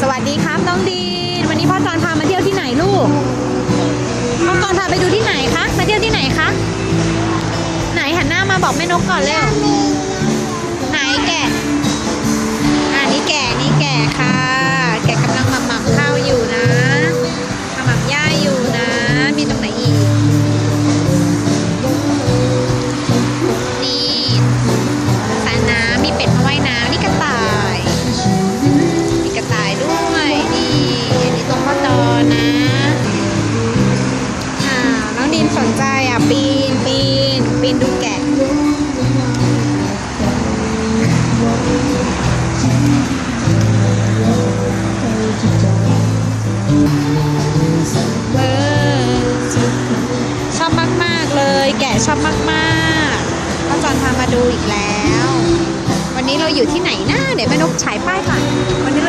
สวัสดีครับน้องดีนวันนี้พ่อจอนพามาเที่ยวที่ไหนลูกพ่อจอนพาไปดูที่ไหนคะมาเที่ยวที่ไหนคะไหนหันหน้ามาบอกแม่นกก่อนเร็ว ยแกะชอบมากๆพ่อจอนพามาดูอีกแล้ว วันนี้เราอยู่ที่ไหนนะเดี๋ยวแม่นกฉายป้ายก่อนวันนี้